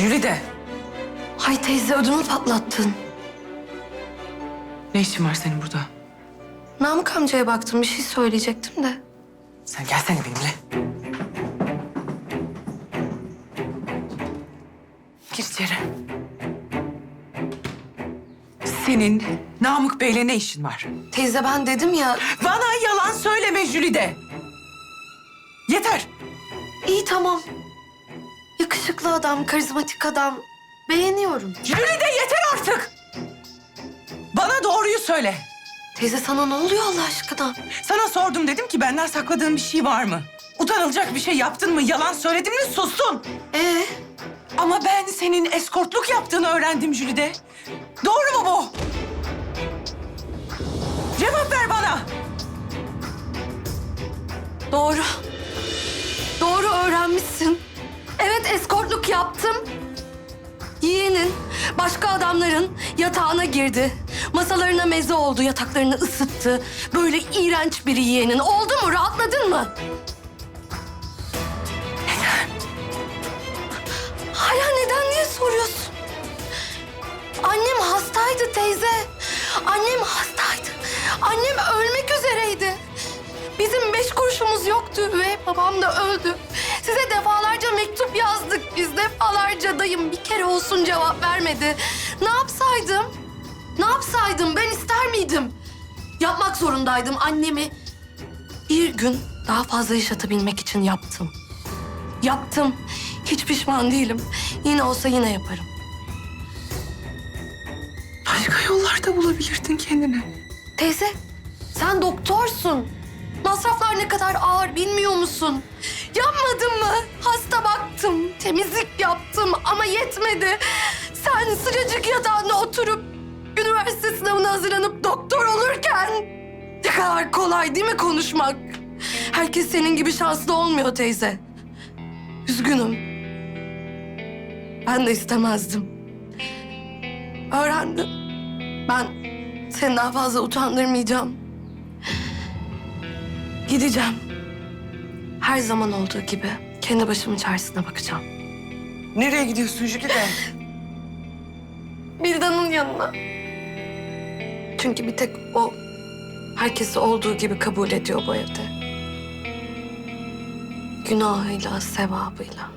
Jülide. Hay teyze ödümü patlattın. Ne işin var senin burada? Namık amcaya baktım bir şey söyleyecektim de. Sen gelsene benimle. Gir içeri. Senin Namık Bey'le ne işin var? Teyze ben dedim ya Bana yalan söyleme Jülide. Yeter. iyi tamam. Yakışıklı adam, karizmatik adam. Beğeniyorum. Jülide yeter artık. Bana doğruyu söyle. Teyze sana ne oluyor Allah aşkına? Sana sordum dedim ki benden sakladığın bir şey var mı? Utanılacak bir şey yaptın mı? Yalan söyledin mi? Sustun. Ee, Ama ben senin eskortluk yaptığını öğrendim Jülide. Doğru mu bu? Cevap ver bana. doğru. Doğru öğrenmişsin. Yaptım. Yeğenin başka adamların yatağına girdi. Masalarına meze oldu, yataklarını ısıttı. Böyle iğrenç bir yeğenin. Oldu mu? Rahatladın mı? Hala neden diye soruyorsun. Annem hastaydı teyze. Annem hastaydı. Annem ölmek üzereydi. Bizim beş kuruşumuz yoktu ve babam da öldü. Size defalarca mektup yazdık biz defalarca dayım bir kere olsun cevap vermedi. Ne yapsaydım? Ne yapsaydım? Ben ister miydim? Yapmak zorundaydım annemi. Bir gün daha fazla yaşatabilmek için yaptım. Yaptım. Hiç pişman değilim. Yine olsa yine yaparım. Başka yollarda bulabilirdin kendine. Teyze, sen doktorsun. Masraflar ne kadar ağır bilmiyor musun? Yapmadın mı? Hasta baktım, temizlik yaptım ama yetmedi. Sen sıcacık yatağında oturup üniversite sınavına hazırlanıp doktor olurken ne kadar kolay değil mi konuşmak? Herkes senin gibi şanslı olmuyor teyze. Üzgünüm. Ben de istemezdim. Öğrendim. Ben seni daha fazla utandırmayacağım. Gideceğim. Her zaman olduğu gibi kendi başımın çaresine bakacağım. Nereye gidiyorsun Jülide? Bildan'ın yanına. Çünkü bir tek o herkesi olduğu gibi kabul ediyor bu evde. Günahıyla, sevabıyla.